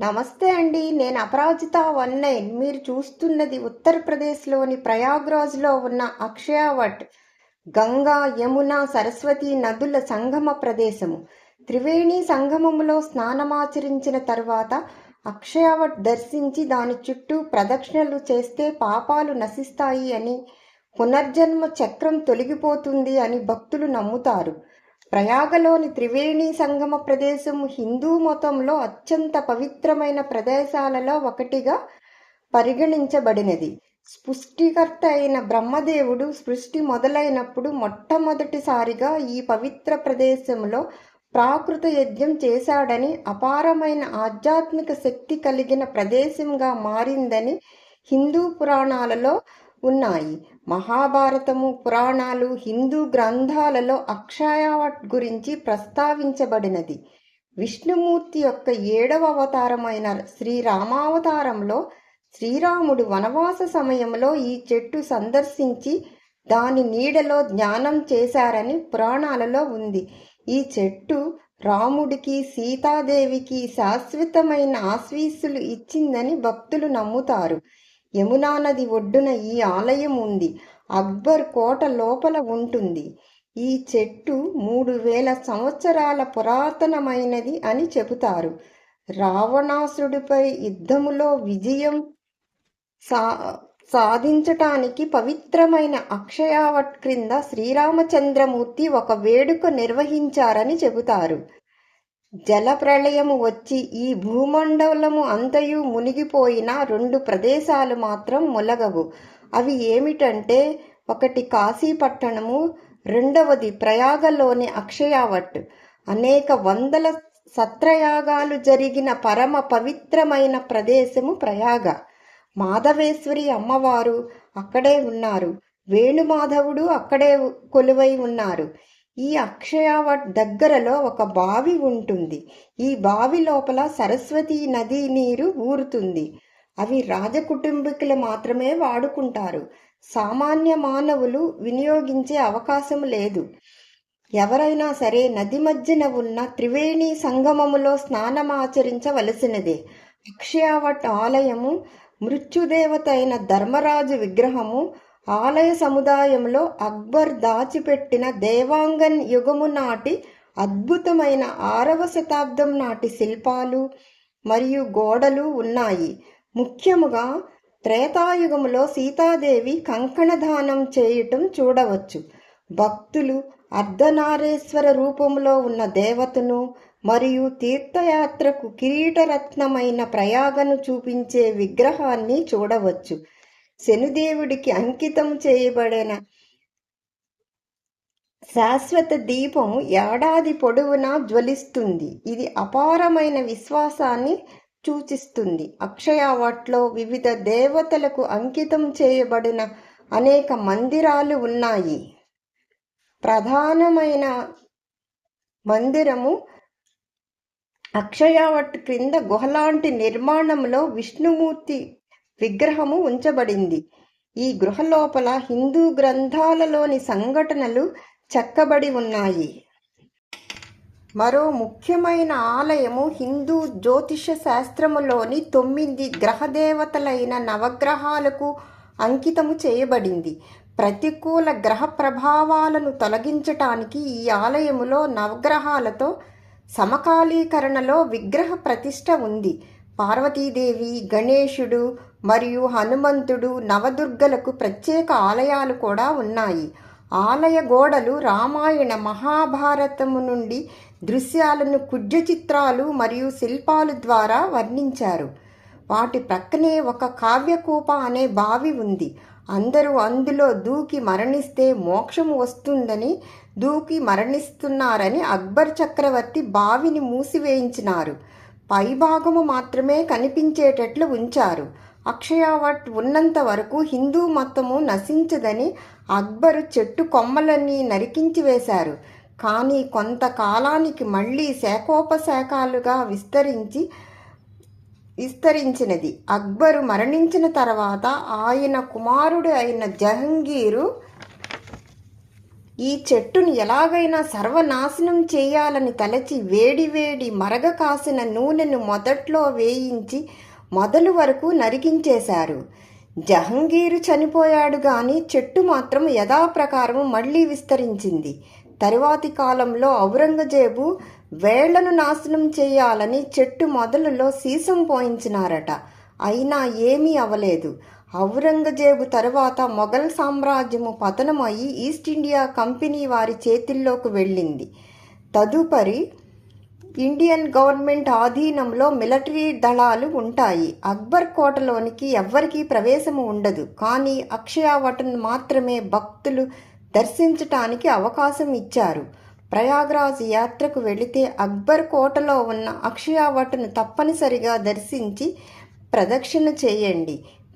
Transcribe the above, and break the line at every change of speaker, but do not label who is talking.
నమస్తే అండి. నేను అపరాజిత వన్ నైన్. మీరు చూస్తున్నది ఉత్తరప్రదేశ్లోని ప్రయాగ్రాజ్లో ఉన్న అక్షయావట్ గంగా యమున సరస్వతి నదుల సంగమ ప్రదేశము. త్రివేణి సంగమములో స్నానమాచరించిన తర్వాత అక్షయావట్ దర్శించి దాని చుట్టూ ప్రదక్షిణలు చేస్తే పాపాలు నశిస్తాయి అని పునర్జన్మ చక్రం తొలగిపోతుంది అని భక్తులు నమ్ముతారు. ప్రయాగలోని త్రివేణి సంగమ ప్రదేశం హిందూ మతంలో అత్యంత పవిత్రమైన ప్రదేశాలలో ఒకటిగా పరిగణించబడినది. సృష్టికర్త అయిన బ్రహ్మదేవుడు సృష్టి మొదలైనప్పుడు మొట్టమొదటిసారిగా ఈ పవిత్ర ప్రదేశంలో ప్రాకృత యజ్ఞం చేశాడని అపారమైన ఆధ్యాత్మిక శక్తి కలిగిన ప్రదేశంగా మారిందని హిందూ పురాణాలలో ఉన్నాయి. మహాభారతము పురాణాలు హిందూ గ్రంథాలలో అక్షయవట్ గురించి ప్రస్తావించబడినది. విష్ణుమూర్తి యొక్క ఏడవ అవతారమైన శ్రీరామావతారంలో శ్రీరాముడు వనవాస సమయంలో ఈ చెట్టు సందర్శించి దాని నీడలో ధ్యానం చేశారని పురాణాలలో ఉంది. ఈ చెట్టు రాముడికి సీతాదేవికి శాశ్వతమైన ఆశీస్సులు ఇచ్చిందని భక్తులు నమ్ముతారు. యమునా నది ఒడ్డున ఈ ఆలయం ఉంది. అక్బర్ కోట లోపల ఉంటుంది. ఈ చెట్టు మూడు వేల సంవత్సరాల పురాతనమైనది అని చెబుతారు. రావణాసుడిపై యుద్ధములో విజయం సా సాధించటానికి పవిత్రమైన అక్షయావట్ క్రింద శ్రీరామచంద్రమూర్తి ఒక వేడుక నిర్వహించారని చెబుతారు. జలప్రళయము వచ్చి ఈ భూమండలము అంతయు మునిగిపోయిన రెండు ప్రదేశాలు మాత్రం మొలగవు. అవి ఏమిటంటే ఒకటి కాశీపట్టణము రెండవది ప్రయాగలోని అక్షయావట్. అనేక వందల సత్రయాగాలు జరిగిన పరమ పవిత్రమైన ప్రదేశము ప్రయాగ. మాధవేశ్వరి అమ్మవారు అక్కడే ఉన్నారు. వేణుమాధవుడు అక్కడే కొలువై ఉన్నారు. ఈ అక్షయవట్ దగ్గరలో ఒక బావి ఉంటుంది. ఈ బావి లోపల సరస్వతి నదీ నీరు ఊరుతుంది. అవి రాజకుటుంబీకులు మాత్రమే వాడుకుంటారు. సామాన్య మానవులు వినియోగించే అవకాశం లేదు. ఎవరైనా సరే నది మధ్యన ఉన్న త్రివేణి సంగమములో స్నానమాచరించవలసినదే అక్షయావట్ ఆలయము మృత్యుదేవత అయిన ధర్మరాజు విగ్రహము ఆలయ సముదాయంలో అక్బర్ దాచిపెట్టిన దేవాంగన్ యుగము నాటి అద్భుతమైన ఆరవ శతాబ్దం నాటి శిల్పాలు మరియు గోడలు ఉన్నాయి. ముఖ్యముగా త్రేతాయుగములో సీతాదేవి కంకణదానం చేయటం చూడవచ్చు. భక్తులు అర్ధనారేశ్వర రూపంలో ఉన్న దేవతను మరియు తీర్థయాత్రకు కిరీటరత్నమైన ప్రయాగను చూపించే విగ్రహాన్ని చూడవచ్చు. శనిదేవుడికి అంకితం చేయబడిన శాశ్వత దీపం ఏడాది పొడవునా జ్వలిస్తుంది. ఇది అపారమైన విశ్వాసాన్ని సూచిస్తుంది. అక్షయవాట్లో వివిధ దేవతలకు అంకితం చేయబడిన అనేక మందిరాలు ఉన్నాయి. ప్రధానమైన మందిరము అక్షయవట్ క్రింద గుహలాంటి నిర్మాణంలో విష్ణుమూర్తి విగ్రహము ఉంచబడింది. ఈ గృహ లోపల హిందూ గ్రంథాలలోని సంఘటనలు చెక్కబడి ఉన్నాయి. మరో ముఖ్యమైన ఆలయము హిందూ జ్యోతిష శాస్త్రములోని తొమ్మిది గ్రహదేవతలైన నవగ్రహాలకు అంకితము చేయబడింది. ప్రతికూల గ్రహ ప్రభావాలను తొలగించటానికి ఈ ఆలయములో నవగ్రహాలతో సమకాలీకరణలో విగ్రహ ప్రతిష్ట ఉంది. పార్వతీదేవి గణేశుడు మరియు హనుమంతుడు నవదుర్గలకు ప్రత్యేక ఆలయాలు కూడా ఉన్నాయి. ఆలయ గోడలు రామాయణ మహాభారతము నుండి దృశ్యాలను కుడ్య చిత్రాలు మరియు శిల్పాలు ద్వారా వర్ణించారు. వాటి ప్రక్కనే ఒక కావ్యకూప అనే బావి ఉంది. అందరూ అందులో దూకి మరణిస్తే మోక్షం వస్తుందని దూకి మరణిస్తున్నారని అక్బర్ చక్రవర్తి బావిని మూసివేయించినారు. పైభాగము మాత్రమే కనిపించేటట్లు ఉంచారు. అక్షయవట్ ఉన్నంత వరకు హిందూ మతము నశించదని అక్బరు చెట్టు కొమ్మలన్నీ నరికించి వేశారు. కానీ కొంతకాలానికి మళ్ళీ శాఖోపశాఖాలుగా విస్తరించి విస్తరించినది. అక్బరు మరణించిన తర్వాత ఆయన కుమారుడు అయిన జహంగీరు ఈ చెట్టును ఎలాగైనా సర్వనాశనం చేయాలని తలచి వేడివేడి మరగ కాసిన నూనెను మొదట్లో వేయించి మొదలు వరకు నరికించేశారు. జహంగీరు చనిపోయాడు గాని చెట్టు మాత్రం యథాప్రకారం మళ్ళీ విస్తరించింది. తరువాతి కాలంలో ఔరంగజేబు వేళ్ళను నాశనం చేయాలని చెట్టు మొదలులో సీసం పోయించినారట. అయినా ఏమీ అవలేదు. ఔరంగజేబు తరువాత మొఘల్ సామ్రాజ్యము పతనమయ్యి ఈస్ట్ ఇండియా కంపెనీ వారి చేతుల్లోకి వెళ్ళింది. తదుపరి ఇండియన్ గవర్నమెంట్ ఆధీనంలో మిలిటరీ దళాలు ఉంటాయి. అక్బర్ కోటలోనికి ఎవ్వరికీ ప్రవేశము ఉండదు. కానీ అక్షయావటన్ మాత్రమే భక్తులు దర్శించటానికి అవకాశం ఇచ్చారు. ప్రయాగ్రాజ్ యాత్రకు వెళితే అక్బర్ కోటలో ఉన్న అక్షయావటను తప్పనిసరిగా దర్శించి ప్రదక్షిణ చేయండి.